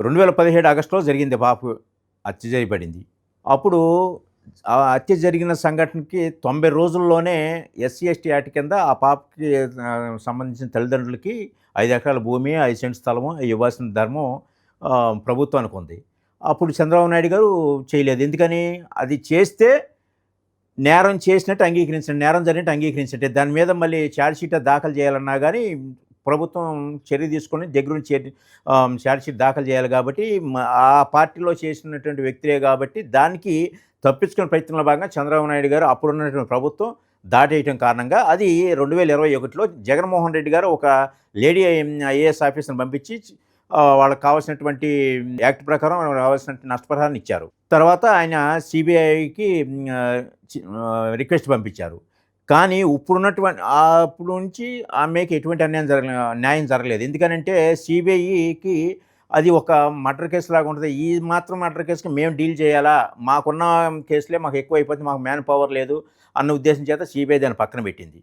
రెండు వేల పదిహేడు ఆగస్టులో జరిగింది బాపు హత్య చేయబడింది. అప్పుడు ఆ హత్య జరిగిన సంఘటనకి తొంభై రోజుల్లోనే ఎస్సీ ఎస్టీ యాక్ట్ కింద ఆ పాపకి సంబంధించిన తల్లిదండ్రులకి ఐదు ఎకరాల భూమి ఐదు సెంట్ స్థలము ఇవ్వాల్సిన ధర్మం ప్రభుత్వానికి ఉంది అప్పుడు చంద్రబాబు నాయుడు గారు చేయలేదు. ఎందుకని? అది చేస్తే నేరం చేసినట్టు అంగీకరించండి నేరం జరిగినట్టు అంగీకరించండి దాని మీద మళ్ళీ ఛార్జ్ షీట్ దాఖలు చేయాలన్నా కానీ ప్రభుత్వం చర్య తీసుకొని దగ్గర నుంచి ఛార్జ్షీట్ దాఖలు చేయాలి కాబట్టి ఆ పార్టీలో చేసినటువంటి వ్యక్తులే కాబట్టి దానికి తప్పించుకునే ప్రయత్నంలో భాగంగా చంద్రబాబు నాయుడు గారు అప్పుడున్నటువంటి ప్రభుత్వం దాటేయటం కారణంగా అది రెండు వేల ఇరవై ఒకటిలో జగన్మోహన్ రెడ్డి గారు ఒక లేడీ ఐఏఎస్ ఆఫీసర్ని పంపించి వాళ్ళకి కావాల్సినటువంటి యాక్ట్ ప్రకారం వాళ్ళకి కావాల్సిన నష్టపరిహారాన్ని ఇచ్చారు. తర్వాత ఆయన సిబిఐకి రిక్వెస్ట్ పంపించారు. కానీ ఇప్పుడున్నటువంటి ఆ అప్పుడు నుంచి ఆమెకి ఎటువంటి అన్యాయం జరగ న్యాయం జరగలేదు. ఎందుకనంటే సిబిఐకి అది ఒక మర్డర్ కేసు లాగా ఉంటుంది. ఈ మాత్రం మర్డర్ కేసుకి మేము డీల్ చేయాలా? మాకున్న కేసులే మాకు ఎక్కువ అయిపోతుంది మాకు మ్యాన్ పవర్ లేదు అన్న ఉద్దేశం చేత సిబిఐ దాన్ని పక్కన పెట్టింది.